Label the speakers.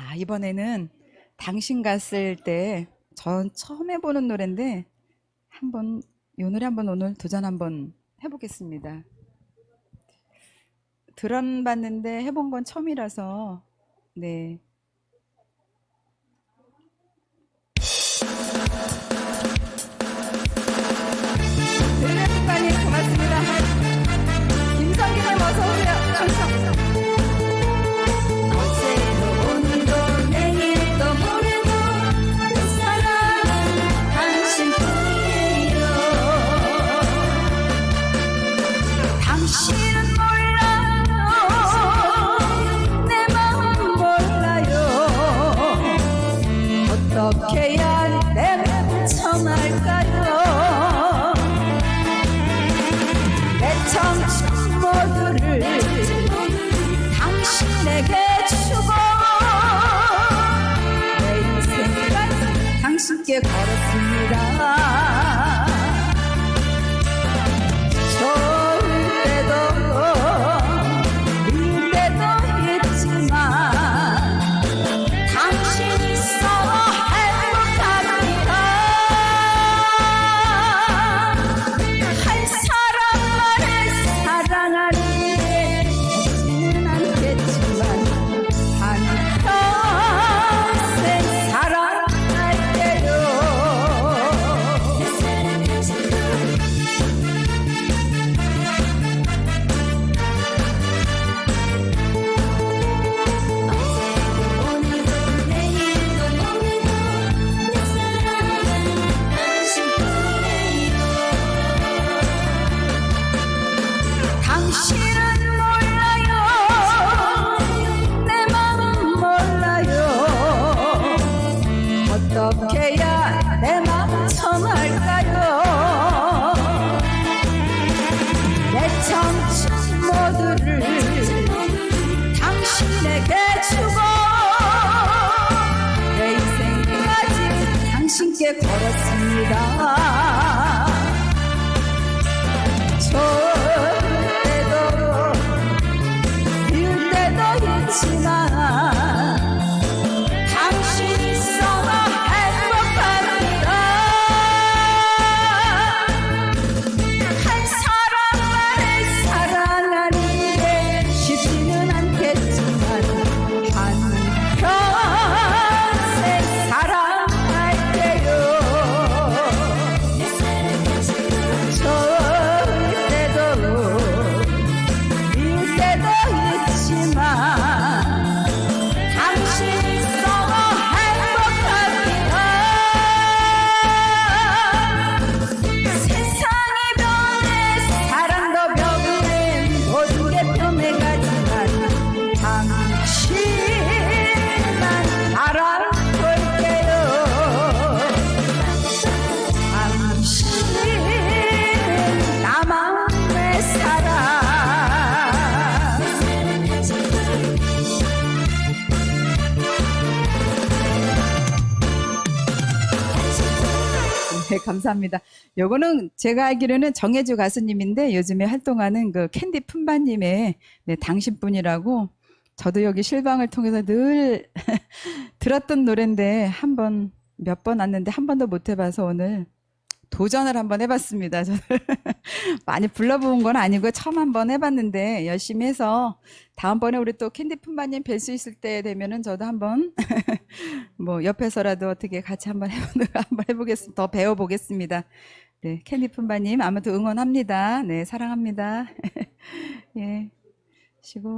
Speaker 1: 아, 이번에는 당신 갔을 때 전 처음 해보는 노래인데 한번 이 노래 한번 오늘 도전 한번 해보겠습니다. 들어봤는데 해본 건 처음이라서 네.
Speaker 2: 어떻게 해야 내 전할까요? 내 청춘 모두를 당신에게 주고 내 인생을 당신께 걸었습니다 걸었습니다
Speaker 1: 네, 감사합니다. 요거는 제가 알기로는 정혜주 가수님인데 요즘에 활동하는 그 캔디 품바님의 네, 당신뿐이라고 저도 여기 실방을 통해서 늘 들었던 노래인데 한 번, 몇 번 왔는데 한 번도 못 해봐서 오늘 도전을 한번 해봤습니다. 저는 많이 불러본 건 아니고 처음 한번 해봤는데 열심히 해서 다음번에 우리 또 캔디 품바님 뵐 수 있을 때 되면은 저도 한번 뭐 옆에서라도 어떻게 같이 한번 해보는 한번 해보겠습니다. 더 배워보겠습니다. 네, 캔디 품바님 아무튼 응원합니다. 네, 사랑합니다. 예, 쉬고.